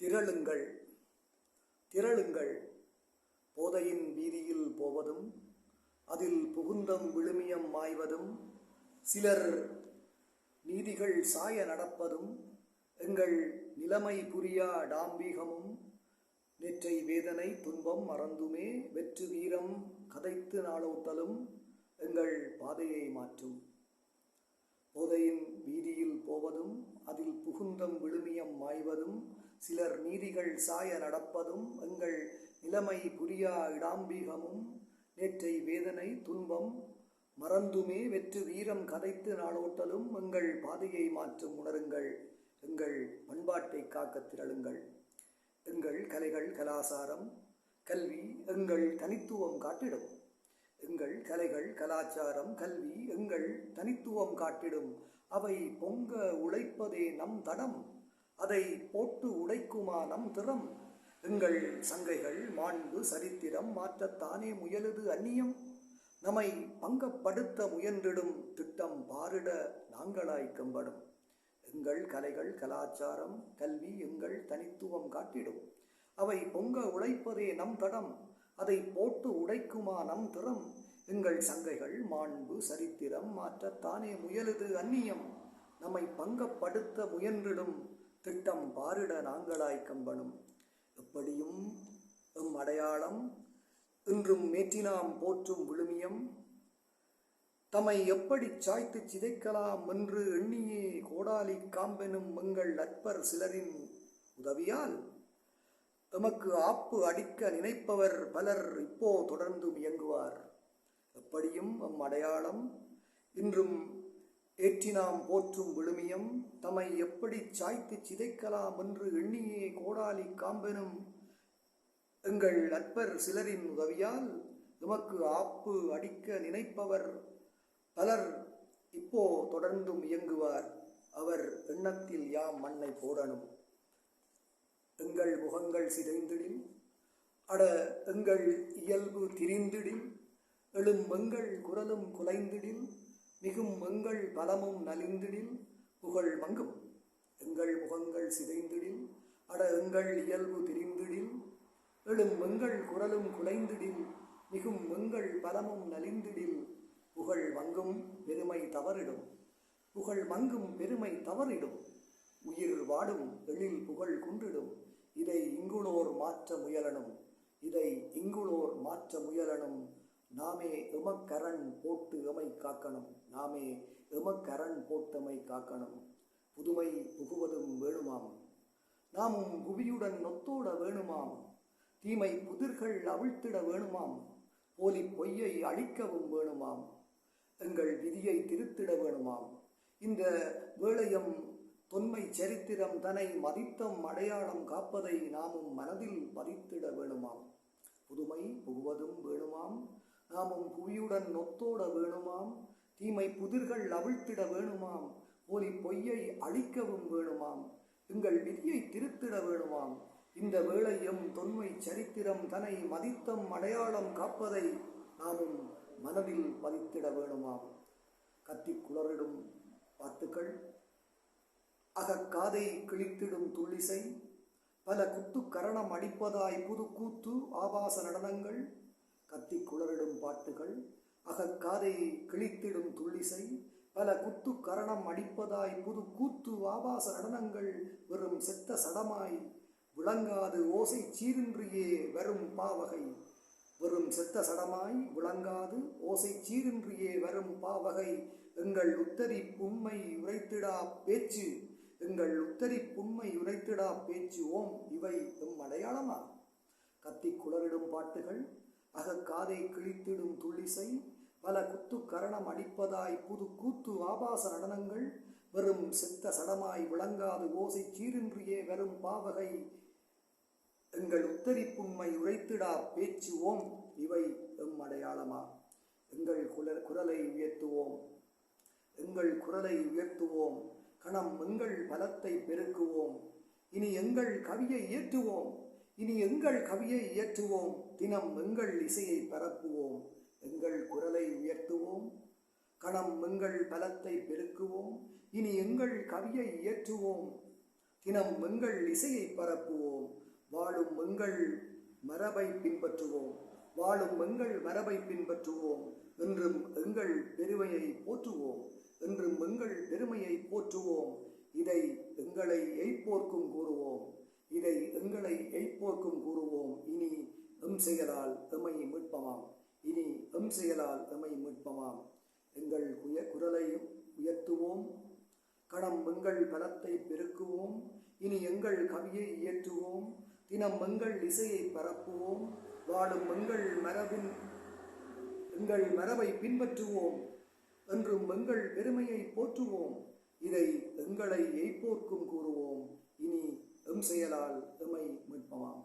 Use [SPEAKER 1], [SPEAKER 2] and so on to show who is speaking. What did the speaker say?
[SPEAKER 1] திரளுங்கள். திரளுங்கள். போதையின் வீதியில் போவதும் அதில் புகுந்தம் விழுமியம் மாய்வதும் சிலர் நீதிகள் சாய நடப்பதும் எங்கள் நிலைமை புரியா டாம்பீகமும் நெற்றை வேதனை துன்பம் மறந்துமே வெற்று வீரம் கதைத்து நாளோத்தலும் எங்கள் பாதையை மாற்றும். போதையின் வீதியில் போவதும் அதில் புகுந்தம் விழுமியம் மாய்வதும் சிலர் நீதிகள் சாய நடப்பதும் எங்கள் நிலைமை புரியா இடாம்பிகமும். நேற்றை வேதனை துன்பம் மறந்துமே வெற்று வீரம் கதைத்து நாளோட்டலும் எங்கள் பாதையை மாற்றும் உணருங்கள். எங்கள் பண்பாட்டை காக்கத் திரளுங்கள். எங்கள் கலைகள் கலாசாரம் கல்வி எங்கள் தனித்துவம் காட்டிடும். எங்கள் கலைகள் கலாச்சாரம் கல்வி எங்கள் தனித்துவம் காட்டிடும். அவை பொங்க உழைப்பதே நம் தடம். அதை போட்டு உடைக்குமா நம் திறம்? எங்கள் சங்கைகள் மாண்பு சரித்திரம் மாற்றத்தானே முயலுது அந்நியம். நம்மை பங்கப்படுத்த முயன்றிடும் திட்டம் பாரிட நாங்களாய் கம்படும். எங்கள் கலைகள் கலாச்சாரம் கல்வி எங்கள் தனித்துவம் காட்டிடும். அவை பொங்க உழைப்பதே நம் தடம். அதை போட்டு உடைக்குமா நம் திறம்? எங்கள் சங்கைகள் மாண்பு சரித்திரம் மாற்றத்தானே முயலுது அந்நியம். நம்மை பங்கப்படுத்த முயன்றிடும் திட்டம் பாரிட நாங்களாய் கம்பனும். எப்படியும் எம் அடையாளம் இன்றும் மேற்றினாம் போற்றும் விழுமியம். தம்மை எப்படி சாய்த்து சிதைக்கலாம் என்று எண்ணியே கோடாலி காம்பெனும் எங்கள் நட்பர் சிலரின் உதவியால் எமக்கு ஆப்பு அடிக்க நினைப்பவர் பலர் இப்போ தொடர்ந்தும் இயங்குவார். எப்படியும் எம் அடையாளம் இன்றும் ஏற்றினாம் போற்றும் விழுமியம் தம்மை எப்படி சாய்த்து சிதைக்கலாம் என்று எண்ணியே கோடாலி காம்பெனும். எங்கள் நட்பர் சிலரின் உதவியால் எமக்கு ஆப்பு அடிக்க நினைப்பவர். பலர் இப்போ தொடர்ந்தும் இயங்குவார். அவர் எண்ணத்தில் யாம் மண்ணை போடணும். எங்கள் முகங்கள் சிதைந்திடில் அட எங்கள் இயல்பு திரிந்திடின் எழும் எங்கள் குரலும் குலைந்திடின். மிகும் எங்கள் பலமும் நலிந்திடில் புகழ் மங்கும் எங்கள் முகங்கள் சிதைந்திடில் அட எங்கள் இயல்பு திரிந்திடில். எழும் எங்கள் குரலும் குலைந்திடில் மிகும் எங்கள் பலமும் நலிந்திடில். புகழ் மங்கும் பெருமை தவறிடும். புகழ் மங்கும் பெருமை தவறிடும். உயிர் வாடும் எழில் புகழ் குன்றிடும். இதை இங்குளோர் மாற்ற முயலனும். இதை இங்குளோர் மாற்ற முயலனும் நாமே எமக்கரண் போட்டு எமை காக்கணும். நாமே எமக்கரண் போட்டமை காக்கணும். புதுமை புகுவதும் வேணுமாம். நாமும் புவியுடன் நொத்தோட வேணுமாம். தீமை புதிர்கள் அவிழ்த்திட வேணுமாம். போலி பொய்யை அழிக்கவும் வேணுமாம். எங்கள் விதியை திருத்திட வேணுமாம். இந்த வேளையம் தொன்மை சரித்திரம் தனை மதித்தம் அடையாளம் காப்பதை நாமும் மனதில் பதித்திட வேணுமாம். புதுமை புகுவதும் வேணுமாம். நாமும் புவியுடன் நொத்தோட வேணுமாம். தீமை புதிர்கள் அவிழ்த்திட வேணுமாம். போலி பொய்யை அழிக்கவும் வேணுமாம். எங்கள் விதியை திருத்திட வேணுமாம். இந்த வேளை எம் தொன்மை சரித்திரம் தன்னை மதித்தம் அடையாளம் காப்பதை நாமும் மனதில் பதித்திட வேணுமாம். கத்தி குளறிடும் பாட்டுக்கள் அகக்காதை கிழித்திடும் துள்ளிசை பல குத்துக்கரணம் அடிப்பதாய் புது கூத்து ஆபாச நடனங்கள் கத்தி குளறிடும் பாட்டுகள் அகக்காதை கிழித்திடும் துள்ளிசை பல குத்து கரணம் அடிப்பதாய் புது கூத்து ஆபாச நடனங்கள் வெறும் செத்த சடமாய் விளங்காது ஓசை சீரின்றியே வரும் பாவகை. வெறும் செத்த சடமாய் விளங்காது ஓசை சீரின்றியே வரும் பாவகை. எங்கள் உத்தரி புண்மை உரைத்திடா பேச்சு எங்கள் உத்தரி புண்மை உரைத்திடா பேச்சு. ஓம் இவை எம் அடையாளமா? கத்தி குளறிடும் பாட்டுகள் அகக்காதை கிழித்திடும் துள்ளிசை பல குத்து கரணம் அடிப்பதாய் புது கூத்து ஆபாச நடனங்கள் வெறும் செத்த சடமாய் விளங்காது ஓசை சீரின்றியே வரும் பாவகை. எங்கள் உத்தரிப்புண்மை உழைத்திடா உரைத்திடா பேச்சு ஓம் இவை எம் அடையாளமா? எங்கள் குல குரலை உயர்த்துவோம். எங்கள் குரலை உயர்த்துவோம். கணம் எங்கள் பலத்தை பெருக்குவோம். இனி எங்கள் கவியை இயற்றுவோம். இனி எங்கள் கவியை இயற்றுவோம். தினம் எங்கள் இசையை பரப்புவோம். எங்கள் குரலை உயர்த்துவோம். கணம் எங்கள் பலத்தை பெருக்குவோம். இனி எங்கள் கவியை இயற்றுவோம். தினம் எங்கள் இசையை பரப்புவோம். வாழும் எங்கள் மரபை பின்பற்றுவோம். வாழும் எங்கள் மரபை பின்பற்றுவோம். என்றும் எங்கள் பெருமையை போற்றுவோம். என்றும் எங்கள் பெருமையை போற்றுவோம். இதை எங்களை எய்ப்போர்க்கும் கூறுவோம். இதை எங்களை எய்ப்போர்க்கும் கூறுவோம். இனி எம் செயலால் எமை மீட்பமாம். இனி எம் செயலால் எமை மீட்பமாம். எங்கள் குய குரலையும் உயர்த்துவோம். கணம் எங்கள் பலத்தை பெருக்குவோம். இனி எங்கள் கவியை இயற்றுவோம். தினம் எங்கள் இசையை பரப்புவோம். வாழும் எங்கள் மரபின் எங்கள் மரபை பின்பற்றுவோம். என்றும் எங்கள் பெருமையை போற்றுவோம். இதை எங்களை எய்ப்போர்க்கும் கூறுவோம். இனி எம் செயலால் எமை மீட்பமாம்